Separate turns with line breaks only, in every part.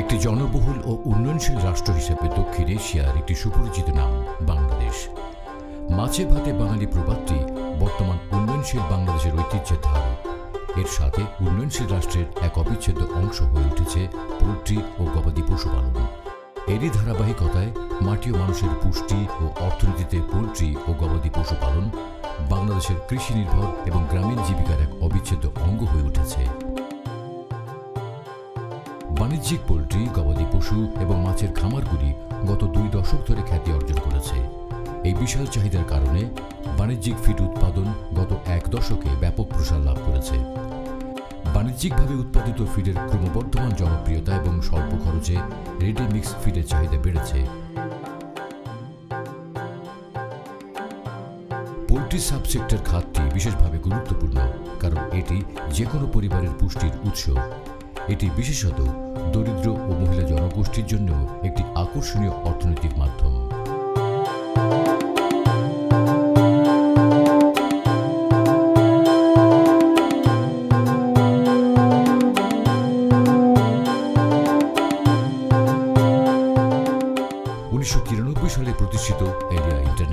একটি জনবহুল ও উন্নয়নশীল রাষ্ট্র হিসেবে দক্ষিণ এশিয়ার একটি সুপরিচিত নাম, বাংলাদেশ। মাছে ভাতে বাঙালি প্রবাদটি বর্তমান উন্নয়নশীল বাংলাদেশের ঐতিহ্যের ধারক এর সাথে উন্নয়নশীল রাষ্ট্রের এক অবিচ্ছেদ্য অংশ হয়ে উঠেছে পোলট্রি ও গবাদি পশুপালন। এরই ধারাবাহিকতায় মাটি ও মানুষের পুষ্টি ও অর্থনীতিতে পোলট্রি ও গবাদি পশুপালন বাংলাদেশের কৃষি নির্ভর এবং গ্রামীণ জীবিকার এক অবিচ্ছেদ্য অঙ্গ হয়ে উঠেছে। বাণিজ্যিক পোলট্রি, গবাদি পশু এবং মাছের খামারগুলি গত দুই দশক ধরে খ্যাতি অর্জন করেছে। এই বিশাল চাহিদার কারণে বাণিজ্যিক ফিড উৎপাদন গত এক দশকে ব্যাপক প্রসার লাভ করেছে। বাণিজ্যিকভাবে উৎপাদিত ফিডের ক্রমবর্ধমান জনপ্রিয়তা এবং স্বল্প খরচে রেডি মিক্স ফিডের চাহিদা বেড়েছে। পোলট্রি সাবসেক্টর খাতটি বিশেষভাবে গুরুত্বপূর্ণ, কারণ এটি যে কোনো পরিবারের পুষ্টির উৎস। এটি বিশেষত দরিদ্র ও মহিলা জনগোষ্ঠীর জন্য একটি আকর্ষণীয় অর্থনৈতিক মাধ্যম।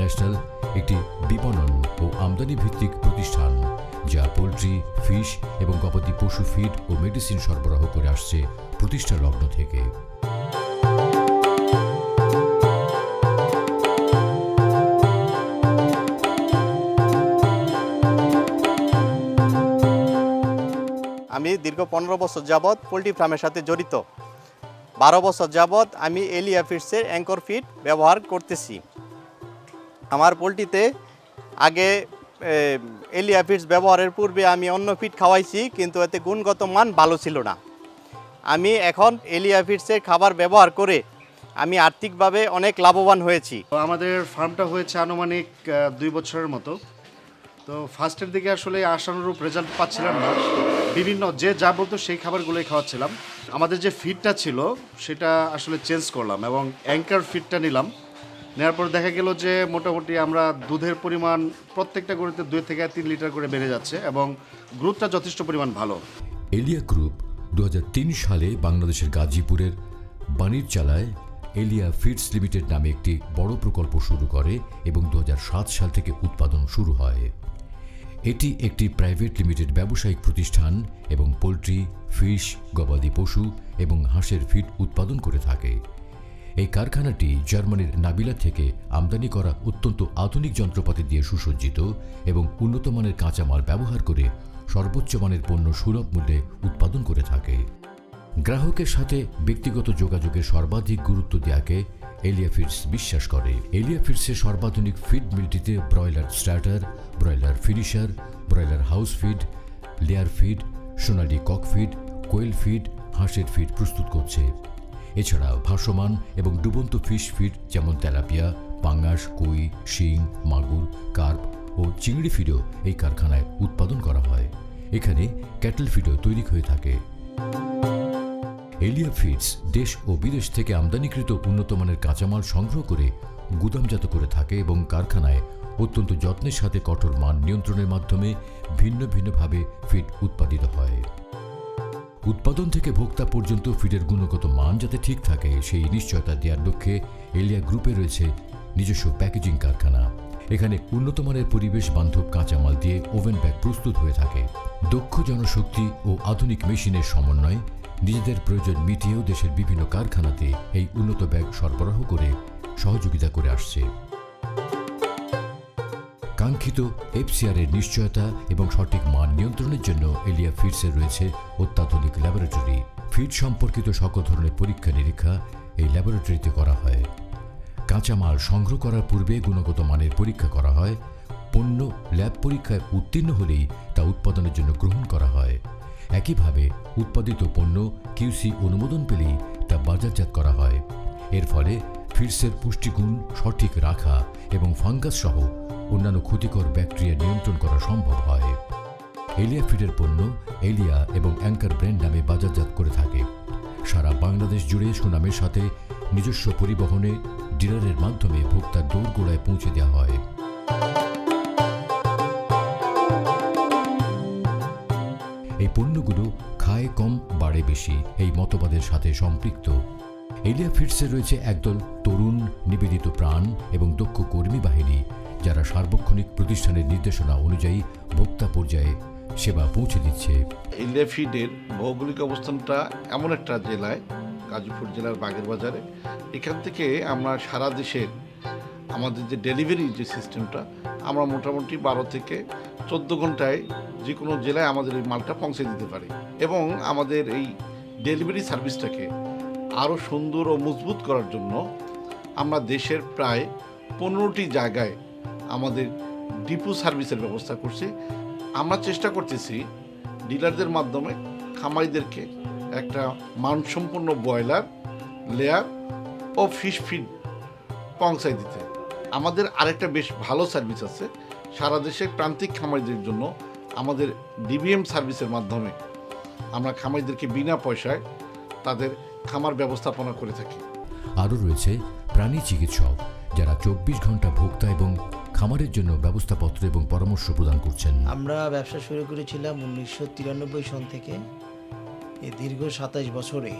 ইন্টারন্যাশনাল একটি বিপণন ও আমদানি ভিত্তিক প্রতিষ্ঠান, যা পোলট্রি, ফিশ এবং গবাদি পশু ফিড ও মেডিসিন সরবরাহ করে আসছে প্রতিষ্ঠা লগ্ন থেকে।
আমি দীর্ঘ পনেরো বছর যাবৎ পোলট্রি ফার্মের সাথে জড়িত। বারো বছর যাবৎ আমি এলিয়া ফিডসের অ্যাঙ্কর ফিড ব্যবহার করতেছি। আমার পোলট্রিতে আগে এলিয়া ফিডস ব্যবহারের পূর্বে আমি অন্য ফিড খাওয়াইছি, কিন্তু এতে গুণগত মান ভালো ছিল না। আমি এখন এলিয়া ফিডসের খাবার ব্যবহার করে আমি আর্থিকভাবে অনেক লাভবান হয়েছি।
আমাদের ফার্মটা হয়েছে আনুমানিক দুই বছরের মতো। তো ফার্স্টের দিকে আসলে আশানুরূপ রেজাল্ট পাচ্ছিলাম না। বিভিন্ন যে যা বলতো সেই খাবারগুলোই খাওয়াচ্ছিলাম। আমাদের যে ফিডটা ছিল, সেটা আসলে চেঞ্জ করলাম এবং অ্যাঙ্কার ফিডটা নিলাম। নেওয়ার পর দেখা গেল যে মোটামুটি আমরা দুধের পরিমাণ প্রত্যেকটা গরুতে দুই থেকে তিন লিটার করে বেড়ে যাচ্ছে এবং গ্রুপটা যথেষ্ট পরিমাণ ভালো।
এলিয়া গ্রুপ দু হাজার তিন সালে বাংলাদেশের গাজীপুরের বাণির চালায় এলিয়া ফিডস লিমিটেড নামে একটি বড় প্রকল্প শুরু করে এবং দু হাজার সাত সাল থেকে উৎপাদন শুরু হয়। এটি একটি প্রাইভেট লিমিটেড ব্যবসায়িক প্রতিষ্ঠান এবং পোলট্রি, ফিশ, গবাদি পশু এবং হাঁসের ফিড উৎপাদন করে থাকে। এই কারখানাটি জার্মানির নাবিলা থেকে আমদানি করা অত্যন্ত আধুনিক যন্ত্রপাতি দিয়ে সুসজ্জিত এবং উন্নত মানের কাঁচামাল ব্যবহার করে সর্বোচ্চ মানের পণ্য সুলভ মূল্যে উৎপাদন করে থাকে। গ্রাহকের সাথে ব্যক্তিগত যোগাযোগের সর্বাধিক গুরুত্ব দেয়াকে এলিয়া ফিডস বিশ্বাস করে। এলিয়া ফিডসের সর্বাধুনিক feed মিলটিতে broiler starter, broiler finisher, broiler house feed, layer feed, সোনালি কক ফিড, কোয়েল ফিড, হাঁসের ফিড প্রস্তুত করছে। এছাড়া ভাসমান এবং ডুবন্ত ফিশ ফিড যেমন তেলাপিয়া পাঙ্গাস কই, শিং, মাগুর, কার্প ও চিংড়ি ফিডও এই কারখানায় উৎপাদন করা হয়। এখানে ক্যাটল ফিডও তৈরি হয়ে থাকে। এলিয়া ফিডস দেশ ও বিদেশ থেকে আমদানিকৃত উন্নত মানের কাঁচামাল সংগ্রহ করে গুদামজাত করে থাকে এবং কারখানায় অত্যন্ত যত্নের সাথে কঠোর মান নিয়ন্ত্রণের মাধ্যমে ভিন্ন ভিন্নভাবে ফিড উৎপাদিত হয়। উৎপাদন থেকে ভোক্তা পর্যন্ত ফিডের গুণগত মান যাতে ঠিক থাকে, সেই নিশ্চয়তা দেওয়ার লক্ষ্যে এলিয়া গ্রুপে রয়েছে নিজস্ব প্যাকেজিং কারখানা। এখানে উন্নত মানের পরিবেশ বান্ধব কাঁচামাল দিয়ে ওভেন ব্যাগ প্রস্তুত হয়ে থাকে। দক্ষ জনশক্তি ও আধুনিক মেশিনের সমন্বয়ে নিজেদের প্রয়োজন মিটিয়েও দেশের বিভিন্ন কারখানাতে এই উন্নত ব্যাগ সরবরাহ করে সহযোগিতা করে আসছে। কাঙ্ক্ষিত এফসিআর এর নিশ্চয়তা এবং সঠিক মান নিয়ন্ত্রণের জন্য এলিয়া ফিডসে রয়েছে অত্যাধুনিক ল্যাবরেটরি। ফিড সম্পর্কিত সকল ধরনের পরীক্ষা নিরীক্ষা এই ল্যাবরেটরিতে করা হয়। কাঁচামাল সংগ্রহ করার পূর্বে গুণগত মানের পরীক্ষা করা হয়। পণ্য ল্যাব পরীক্ষায় উত্তীর্ণ হলেই তা উৎপাদনের জন্য গ্রহণ করা হয়। একইভাবে উৎপাদিত পণ্য কিউসি অনুমোদন পেলেই তা বাজারজাত করা হয়। এর ফলে ফিডসের পুষ্টিগুণ সঠিক রাখা এবং ফাঙ্গাস সহ অন্যান্য ক্ষতিকর ব্যাকটেরিয়া নিয়ন্ত্রণ করা সম্ভব হয়। এলিয়া ফিডের পণ্য এলিয়া এবং অ্যাঙ্কার ব্র্যান্ড নামে বাজারজাত করে থাকে। সারা বাংলাদেশ জুড়ে সুনামের সাথে নিজস্ব পরিবহনে ডিলারের মাধ্যমে ভোক্তার দোরগোড়ায় পৌঁছে দেওয়া হয়। এই পণ্যগুলো খায় কম, বাড়ে বেশি, এই মতবাদের সাথে সম্পৃক্ত। এলিয়া ফিটসে রয়েছে একদল তরুণ নিবেদিত প্রাণ এবং দক্ষ কর্মী বাহিনী, যারা সার্বক্ষণিক প্রতিষ্ঠানের নির্দেশনা অনুযায়ী ভোক্তা পর্যায়ে সেবা পৌঁছে দিচ্ছে।
ইন্ডিয়া ফিডের ভৌগোলিক অবস্থানটা এমন একটা জেলায়, গাজীপুর জেলার বাগের বাজারে এখান থেকে আমরা সারা দেশের আমাদের যে ডেলিভারি যে সিস্টেমটা, আমরা মোটামুটি বারো থেকে চোদ্দ ঘন্টায় যে কোনো জেলায় আমাদের এই মালটা পৌঁছে দিতে পারি। এবং আমাদের এই ডেলিভারি সার্ভিসটাকে আরও সুন্দর ও মজবুত করার জন্য আমরা দেশের প্রায় পনেরোটি জায়গায় আমাদের ডিপু সার্ভিসের ব্যবস্থা করছি। আমরা চেষ্টা করতেছি ডিলারদের মাধ্যমে খামারিদেরকে একটা মানসম্পন্ন ব্রয়লার, লেয়ার ও ফিশ ফিড পৌঁছায় দিতে। আমাদের আরেকটা বেশ ভালো সার্ভিস আছে। সারা দেশের প্রান্তিক খামারিদের জন্য আমাদের ডিবিএম সার্ভিসের মাধ্যমে আমরা খামারিদেরকে বিনা পয়সায় তাদের খামার ব্যবস্থাপনা করে থাকি।
আরও রয়েছে প্রাণী চিকিৎসক যারা চব্বিশ ঘণ্টা ভোক্তা এবং খামারের জন্য ব্যবস্থাপত্র এবং পরামর্শ প্রদান করছেন।
আমরা ব্যবসা শুরু করেছিলাম উনিশশো তিরানব্বই সন থেকে। এই দীর্ঘ সাতাশ বছরে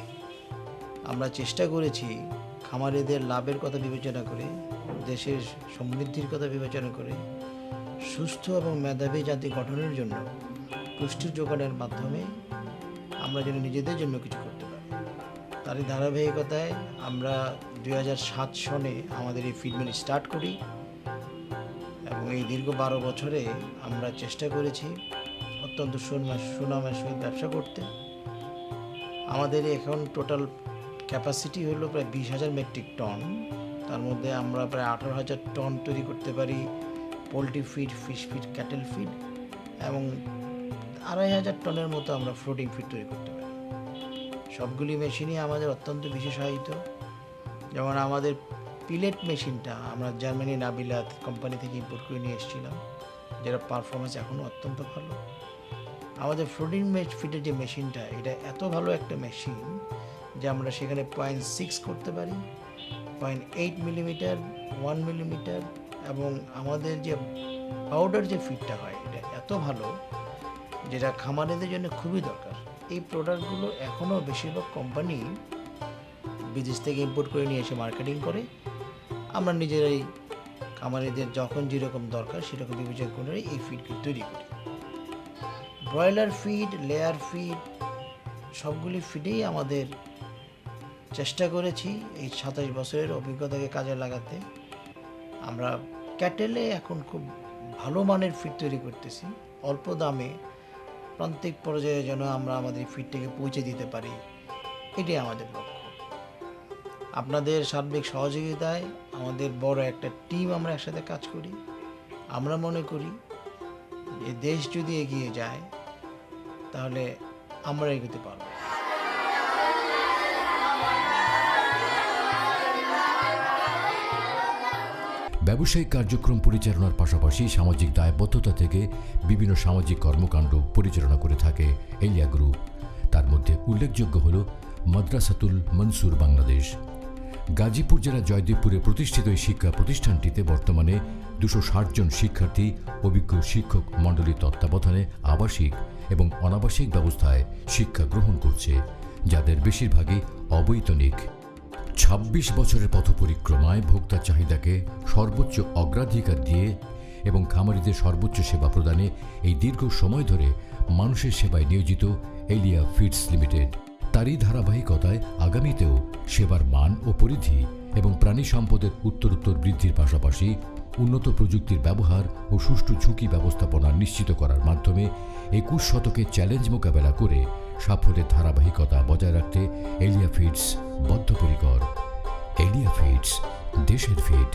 আমরা চেষ্টা করেছি খামারিদের লাভের কথা বিবেচনা করে দেশের সমৃদ্ধির কথা বিবেচনা করে সুস্থ এবং মেধাবী জাতি গঠনের জন্য পুষ্টি যোগানের মাধ্যমে আমরা যেন নিজেদের জন্য কিছু করতে পারি। তারই ধারাবাহিকতায় আমরা দুই সাত সনে আমাদের এই ফিডমেন্ট স্টার্ট করি এবং এই দীর্ঘ বারো বছরে আমরা চেষ্টা করেছি অত্যন্ত সুনাম সুনামের সহিত ব্যবসা করতে। আমাদের এখন টোটাল ক্যাপাসিটি হলো প্রায় বিশ হাজার মেট্রিক টন তার মধ্যে আমরা প্রায় আঠারো হাজার টন তৈরি করতে পারি poultry feed fish feed cattle feed এবং আড়াই হাজার টনের মতো আমরা ফ্লোটিং ফিড তৈরি করতে সবগুলি মেশিনই আমাদের অত্যন্ত বিশেষায়িত। যেমন আমাদের পিলেট মেশিনটা আমরা জার্মানি নাবিলাত কোম্পানি থেকে ইম্পোর্ট করে নিয়ে এসেছিলাম, যেটা পারফরমেন্স এখনও অত্যন্ত ভালো। আমাদের ফ্লোটিং মেশ ফিটের যে মেশিনটা, এটা এত ভালো একটা মেশিন যে আমরা সেখানে পয়েন্ট সিক্স করতে পারি point eight millimetre one millimetre এবং আমাদের যে পাউডার যে ফিটটা হয়, এটা এত ভালো, যেটা খামারেদের জন্য খুবই দরকার। এই প্রোডাক্টগুলো এখনও বেশিরভাগ কোম্পানি বিদেশ থেকে ইম্পোর্ট করে নিয়ে এসে মার্কেটিং করে। আমরা নিজেরাই খামারিদের যখন যেরকম দরকার সেরকম বিবেচনা করে এই ফিডগুলো তৈরি করি। ব্রয়লার ফিড লেয়ার ফিড সবগুলি ফিডেই আমাদের চেষ্টা করেছি এই সাতাশ বছরের অভিজ্ঞতাকে কাজে লাগাতে। আমরা ক্যাটেলে এখন খুব ভালো মানের ফিড তৈরি করতেছি। অল্প দামে প্রান্তিক পর্যায়ে যেন আমরা আমাদের ফিডটাকে পৌঁছে দিতে পারি, এটাই আমাদের লক্ষ্য। আপনাদের সার্বিক সহযোগিতায় আমাদের বড় একটা টিম আমরা একসাথে কাজ করি। আমরা মনে করি যে দেশ যদি এগিয়ে যায়, তাহলে আমরা এগোতে পারব।
ব্যবসায়িক কার্যক্রম পরিচালনার পাশাপাশি সামাজিক দায়বদ্ধতা থেকে বিভিন্ন সামাজিক কর্মকাণ্ড পরিচালনা করে থাকে এলিয়া গ্রুপ। তার মধ্যে উল্লেখযোগ্য হল মাদ্রাসাতুল মনসুর বাংলাদেশ। গাজীপুর জেলা জয়দেবপুরে প্রতিষ্ঠিত এই শিক্ষা প্রতিষ্ঠানটিতে বর্তমানে দুশো জন শিক্ষার্থী, অভিজ্ঞ শিক্ষক মণ্ডলীর তত্ত্বাবধানে আবাসিক এবং অনাবাসিক ব্যবস্থায় শিক্ষা গ্রহণ করছে, যাদের বেশিরভাগই অবৈতনিক। ছাব্বিশ বছরের পথ পরিক্রমায় ভোক্তা চাহিদাকে সর্বোচ্চ অগ্রাধিকার দিয়ে এবং খামারিদের সর্বোচ্চ সেবা প্রদানে এই দীর্ঘ সময় ধরে মানুষের সেবায় নিয়োজিত এলিয়া ফিডস লিমিটেড। তারই ধারাবাহিকতায় আগামীতেও সেবার মান ও পরিধি এবং প্রাণী সম্পদের উত্তরোত্তর বৃদ্ধির পাশাপাশি উন্নত প্রযুক্তির ব্যবহার ও সুষ্ঠু ঝুঁকি ব্যবস্থাপনা নিশ্চিত করার মাধ্যমে একুশ শতকে চ্যালেঞ্জ মোকাবেলা করে সাফল্যের ধারাবাহিকতা বজায় রাখতে এলিয়া ফিডস বদ্ধপরিকর। এলিয়া ফিডস দেশের ফিড